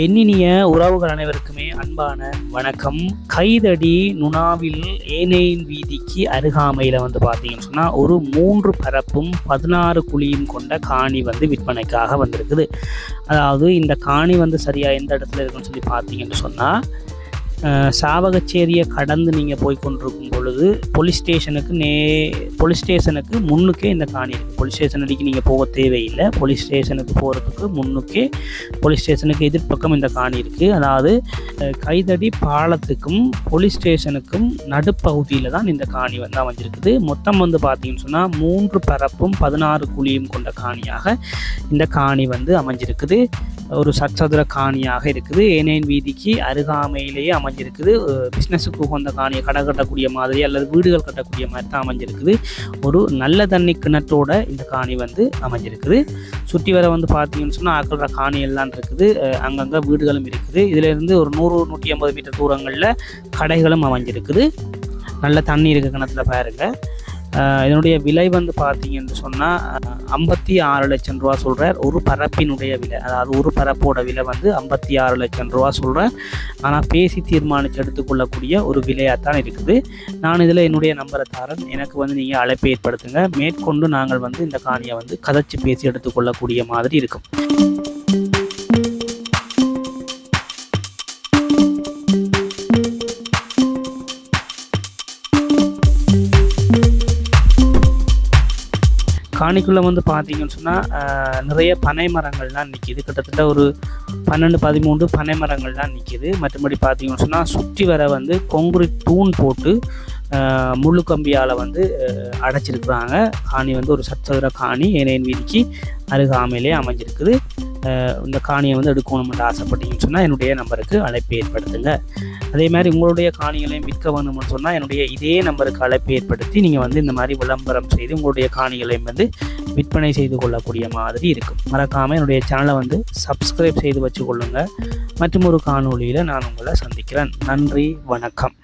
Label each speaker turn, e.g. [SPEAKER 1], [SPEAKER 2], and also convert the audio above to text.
[SPEAKER 1] எண்ணினிய உறவுகள் அனைவருக்குமே அன்பான வணக்கம். கைதடி நுணாவில் ஏனையின் வீதிக்கு அருகாமையில் வந்து பார்த்தீங்கன்னு சொன்னால் ஒரு மூன்று பரப்பும் பதினாறு குழியும் கொண்ட காணி வந்து விற்பனைக்காக வந்திருக்குது. அதாவது இந்த காணி வந்து சரியாக எந்த இடத்துல இருக்குன்னு சொல்லி பார்த்தீங்கன்னு சொன்னால் சாவகச்சேரியை கடந்து நீங்கள் போய் கொண்டிருக்கும் பொழுது போலீஸ் ஸ்டேஷனுக்கு நே போலீஸ் ஸ்டேஷனுக்கு முன்னுக்கே இந்த காணி இருக்குது போலீஸ் ஸ்டேஷன் அடிக்கு நீங்கள் போக தேவையில்லை. போலீஸ் ஸ்டேஷனுக்கு போகிறதுக்கு முன்னுக்கே போலீஸ் ஸ்டேஷனுக்கு எதிர்ப்பக்கம் இந்த காணி இருக்குது அதாவது கைதடி பாலத்துக்கும் போலீஸ் ஸ்டேஷனுக்கும் நடுப்பகுதியில் தான் இந்த காணி வந்து அமைஞ்சிருக்குது. மொத்தம் வந்து பார்த்தீங்கன்னு சொன்னால் மூன்று பரப்பும் பதினாறு குழியும் கொண்ட காணியாக இந்த காணி வந்து அமைஞ்சிருக்குது. ஒரு சச்சதுர காணியாக இருக்குது. ஏனேன் வீதிக்கு அருகாமையிலேயே அமைஞ்சிருக்குது. பிஸ்னஸுக்கு உகந்த காணியை கடை கட்டக்கூடிய மாதிரி அல்லது வீடுகள் கட்டக்கூடிய மாதிரி தான் அமைஞ்சிருக்குது. ஒரு நல்ல தண்ணி கிணற்றோட இந்த காணி வந்து அமைஞ்சிருக்குது. சுற்றி வர வந்து பார்த்தீங்கன்னு சொன்னால் ஆக்கிற காணி எல்லாம் இருக்குது. அங்கங்கே வீடுகளும் இருக்குது. இதிலிருந்து ஒரு நூறு நூற்றி ஐம்பது மீட்டர் தூரங்களில் கடைகளும் அமைஞ்சிருக்குது. நல்ல தண்ணி இருக்க கிணத்துல பாருங்க. இதனுடைய விலை வந்து பார்த்தீங்கன்னு சொன்னால் ஐம்பத்தி ஆறு லட்சம் ரூபா சொல்கிறார் ஒரு பரப்பினுடைய விலை அதாவது ஒரு பரப்போட விலை வந்து ஐம்பத்தி ஆறு லட்சம் ரூபா சொல்கிறார் ஆனால் பேசி தீர்மானித்து எடுத்துக்கொள்ளக்கூடிய ஒரு விலையாக தான் இருக்குது. நான் இதில் என்னுடைய நம்பரை தரேன். எனக்கு வந்து நீங்கள் அழைப்பை ஏற்படுத்துங்க. மேற்கொண்டு நாங்கள் வந்து இந்த காணியை வந்து கதைச்சு பேசி எடுத்துக்கொள்ளக்கூடிய மாதிரி இருக்கும். காணிக்குள்ளே வந்து பார்த்தீங்கன்னு சொன்னால் நிறைய பனை மரங்கள்லாம் நிற்கிது கிட்டத்தட்ட ஒரு பன்னெண்டு பதிமூன்று பனை மரங்கள்லாம் நிற்கிது மற்றபடி பார்த்தீங்கன்னு சொன்னால் சுற்றி வர வந்து கொங்குரிட் தூண் போட்டு முள்ளு கம்பியால் வந்து அடைச்சிருக்கிறாங்க. காணி வந்து ஒரு சச்சதுர காணி ஏனையின் வீதிக்கு அருகாமையிலே அமைஞ்சிருக்குது. இந்த காணியை வந்து எடுக்கணும்னு ஆசைப்பட்டீங்கன்னு சொன்னால் என்னுடைய நம்பருக்கு அழைப்பு ஏற்படுத்துங்க. அதே மாதிரி உங்களுடைய காணிகளையும் விற்க வேணும்னு சொன்னால் என்னுடைய இதே நம்பருக்கு அழைப்பு ஏற்படுத்தி நீங்கள் வந்து இந்த மாதிரி விளம்பரம் செய்து உங்களுடைய காணிகளையும் வந்து விற்பனை செய்து கொள்ளக்கூடிய மாதிரி இருக்கும். மறக்காமல் என்னுடைய சேனலை வந்து சப்ஸ்கிரைப் செய்து வச்சுக்கொள்ளுங்க. மற்றும் ஒரு காணொளியில் நான் உங்களை சந்திக்கிறேன். நன்றி வணக்கம்.